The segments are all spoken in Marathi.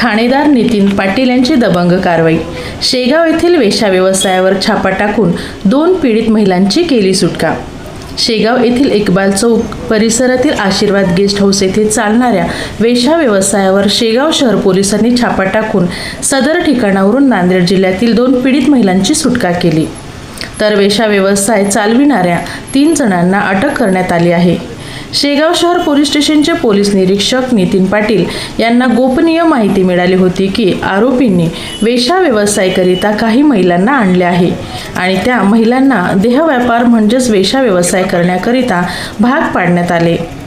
ठाणेदार नितीन पाटील यांची दबंग कारवाई. शेगाव येथील वेशा व्यवसायावर छापा टाकून दोन पीडित महिलांची केली सुटका. शेगाव येथील इक्बाल चौक परिसरातील आशीर्वाद गेस्ट हाऊस येथे चालणाऱ्या वेशा व्यवसायावर शेगाव शहर पोलिसांनी छापा टाकून सदर ठिकाणावरून नांदेड जिल्ह्यातील दोन पीडित महिलांची सुटका केली. तर वेशा व्यवसाय चालविणाऱ्या तीन जणांना अटक करण्यात आली आहे. शेगाव शहर पोलीस स्टेशनचे पोलीस निरीक्षक नितीन पाटील यांना गोपनीय माहिती मिळाली होती की आरोपींनी वेशा व्यवसायाकरिता काही महिलांना आणले आहे. आणि त्या महिलांना देहव्यापार म्हणजेच वेशा व्यवसाय करण्याकरिता भाग पाडण्यात आले.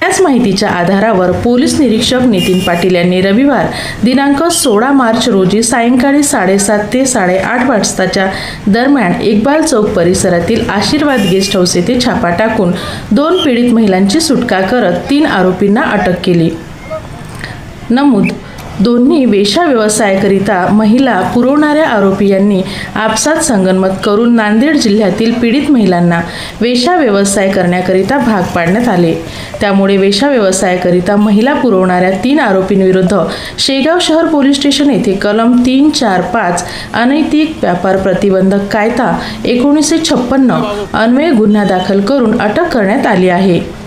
त्याच माहितीच्या आधारावर पोलीस निरीक्षक नितीन पाटील यांनी रविवार दिनांक सोळा मार्च रोजी सायंकाळी साडेसात ते साडेआठ वाजताच्या दरम्यान इक्बाल चौक परिसरातील आशीर्वाद गेस्ट हाऊस येथे छापा टाकून दोन पीडित महिलांची सुटका करत तीन आरोपींना अटक केली. नमूद दोन्ही वेशा व्यवसायाकरिता महिला पुरवणाऱ्या आरोपी यांनी आपसात संगनमत करून नांदेड जिल्ह्यातील पीडित महिलांना वेशा व्यवसाय करण्याकरिता भाग पाडण्यात आले. त्यामुळे वेशा व्यवसायाकरिता महिला पुरवणाऱ्या तीन आरोपींविरुद्ध शेगाव शहर पोलीस स्टेशन येथे कलम तीन चार पाच अनैतिक व्यापार प्रतिबंधक कायदा एकोणीसशे छप्पन्न अन्वय गुन्हा दाखल करून अटक करण्यात आली आहे.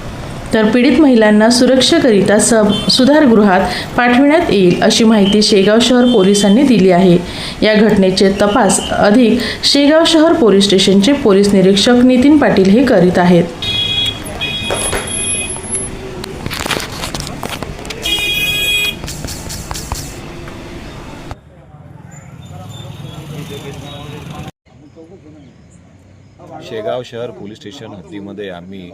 तर पीडित महिलांना सुरक्षेकरिता सब सुधारगृहात पाठविण्यात येईल अशी माहिती शेगाव शहर पोलिसांनी दिली आहे. या घटनेचे तपास अधिक शेगाव शहर पोलीस स्टेशनचे पोलीस निरीक्षक नितीन पाटील हे करीत आहेत. शेगाव शहर पोलीस स्टेशन हद्दीमध्ये आम्ही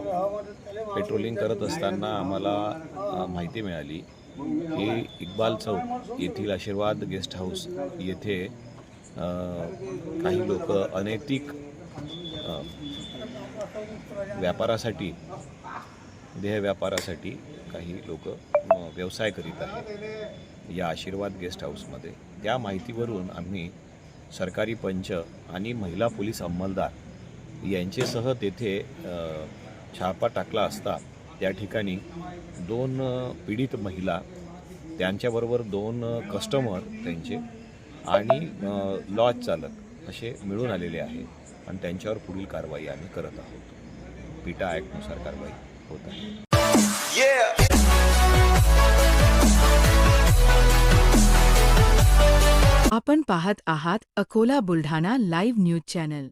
पेट्रोलिंग करत असताना आम्हाला माहिती मिळाली की इक्बाल चौक येथील आशीर्वाद गेस्ट हाऊस येथे काही लोक अनैतिक व्यापारासाठी देह व्यापारासाठी काही लोक व्यवसाय करीत आहेत. या आशीर्वाद गेस्ट हाऊसमध्ये. त्या माहितीवरून आम्ही सरकारी पंच आणि महिला पोलीस अंमलदार यांचेसह तेथे छापा टाकला असता. त्या ठिकाणी दोन पीडित महिला त्यांच्याबरोबर दोन कस्टमर त्यांचे आणि लॉज चालक असे मिळून आलेले आहे. आणि त्यांच्यावर पुढील कारवाई आम्ही करत आहोत. पिटा ॲक्टनुसार कारवाई होत आहे. आपण पाहत आहात Akola Buldhana live news channel.